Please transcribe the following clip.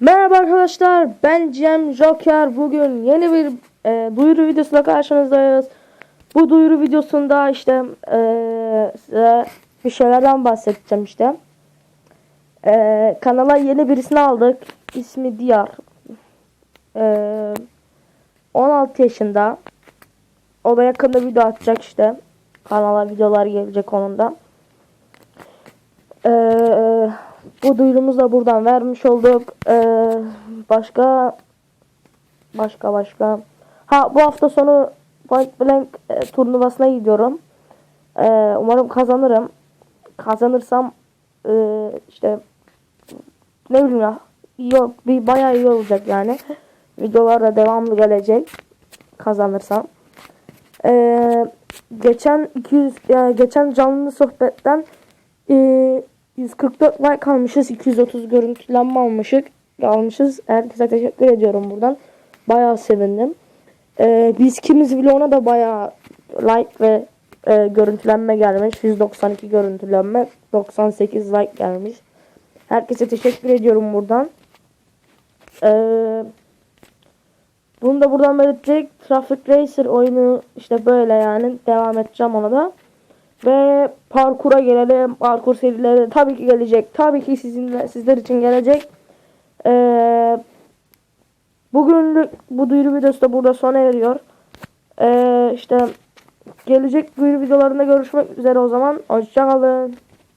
Merhaba arkadaşlar ben Cem Joker bugün yeni bir e, duyuru videosuyla karşınızdayız. Bu duyuru videosunda işte e, size bir şeylerden bahsedeceğim işte. E, kanala yeni birisini aldık. İsmi Diyar. E, 16 yaşında. O da yakında video atacak işte. Kanala videolar gelecek onun da. Ee, bu duyurumuzu da buradan vermiş olduk. Ee, başka başka başka. Ha bu hafta sonu Point Blank e, turnuvasına gidiyorum. Ee, umarım kazanırım. Kazanırsam e, işte ne bileyim ya ol- bir bayağı iyi olacak yani. Videolar da devamlı gelecek kazanırsam. Ee, geçen 200 yani geçen canlı sohbetten ee, 144 like almışız. 230 görüntülenme almışız. Almışız. Herkese teşekkür ediyorum buradan. Bayağı sevindim. Ee, biz kimiz vloguna da bayağı like ve e, görüntülenme gelmiş. 192 görüntülenme. 98 like gelmiş. Herkese teşekkür ediyorum buradan. Ee, bunu da buradan belirtecek. Traffic Racer oyunu işte böyle yani. Devam edeceğim ona da. Ve parkura gelelim. Parkur serileri tabii ki gelecek. Tabii ki sizin sizler için gelecek. Ee, bugünlük bu duyuru videosu da burada sona eriyor. Ee, işte gelecek duyuru videolarında görüşmek üzere o zaman. Hoşçakalın.